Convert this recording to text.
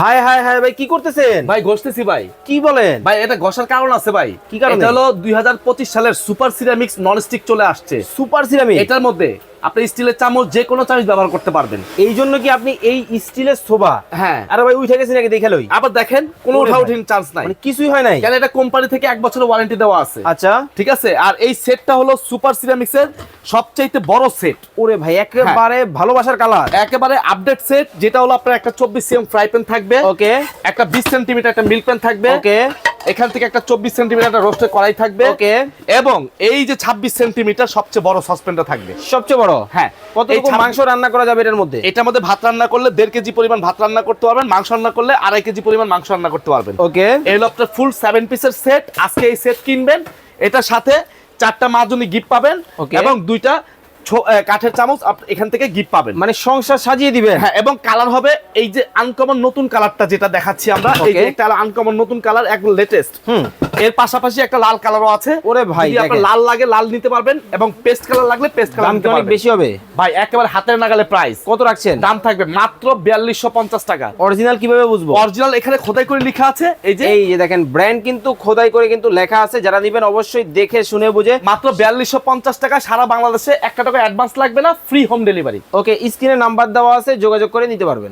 High high high ভাই কি করতেছেন? ভাই ঘষতেছি ভাই। কি বলেন? ভাই এটা ঘষার কারণ আছে ভাই। কি কারণে? এটা হলো দুই সালের সুপার সিরামিক্স নন স্টিক চলে আসছে। Super ceramic? এটার মধ্যে আপনি স্টিলের চামচ যে কোনো চামচ ব্যবহার করতে পারবেন। এই জন্য কি আপনি এই স্টিলের সোভা হ্যাঁ। আরে ভাই উঠে গেছেন নাকি? দেখে লই। আবার দেখেন কোনো উঠা উঠিন চান্স নাই। মানে কিছুই হয় নাই। কেন এটা কোম্পানি থেকে এক বছরের ওয়ারেন্টি দেওয়া আছে। আচ্ছা। ঠিক আছে? আর এই সেটটা হলো সুপার সিরামিক্স এর সবচাইতে বড় সেট ওরে ভাই একেবারে ভালোবাসার কালার একেবারে আপডেট সেট যেটা হলো আপনার একটা চব্বিশ সিএম ফ্রাই প্যান থাকবে। ওকে। একটা বিশ সেন্টিমিটার একটা মিল্ক প্যান থাকবে। ওকে। এখান থেকে একটা চব্বিশ সেন্টিমিটার একটা রোস্টের কড়াই থাকবে। ওকে। এবং এই যে ছাব্বিশ সেন্টিমিটার সবচেয়ে বড় সসপ্যানটা থাকবে। সবচেয়ে বড়? হ্যাঁ। কত এই মাংস রান্না করা যাবে এটার মধ্যে? এটার মধ্যে ভাত রান্না করলে দেড় কেজি পরিমাণ ভাত রান্না করতে পারবেন মাংস রান্না করলে আড়াই কেজি পরিমাণ মাংস রান্না করতে পারবেন। ওকে। এই হলো আপনার ফুল সেভেন পিসের সেট আজকে এই সেট কিনবেন। এটার সাথে চারটা মাজনি গিফট পাবেন. এবং দুইটা ছো- কাঠের চামচ এখান থেকে গিফট পাবেন। মানে সংসার সাজিয়ে দিবে হ্যাঁ এবং কালার হবে এই যে আনকমন নতুন কালারটা যেটা দেখাচ্ছি আমরা এই যে একটা আনকমন নতুন কালার একদম লেটেস্ট হুম। এর পাশাপাশি একটা লাল কালারও আছে। ওরে ভাই, যদি আপনার লাল লাগে লাল নিতে পারবেন এবং পেস্ট কালার লাগলে পেস্ট কালার নিতে পারবেন। বেশি হবে। ভাই একেবারে হাতের নাগালে প্রাইস কত রাখছেন? দাম থাকবে মাত্র বিয়াল্লিশশো পঞ্চাশ টাকা। অরিজিনাল কীভাবে বুঝব? অরিজিনাল এখানে খোদাই করে লেখা আছে এই যে এই যে দেখেন ব্র্যান্ড কিন্তু খোদাই করে কিন্তু লেখা আছে। যারা নিবেন অবশ্যই দেখে শুনে বুঝে। মাত্র বিয়াল্লিশশো পঞ্চাশ টাকা সারা বাংলাদেশে। একটা টাকা অ্যাডভান্স লাগবে না ফ্রি হোম ডেলিভারি ওকে স্ক্রিনে নাম্বার দেওয়া আছে যোগাযোগ করে নিতে পারবেন।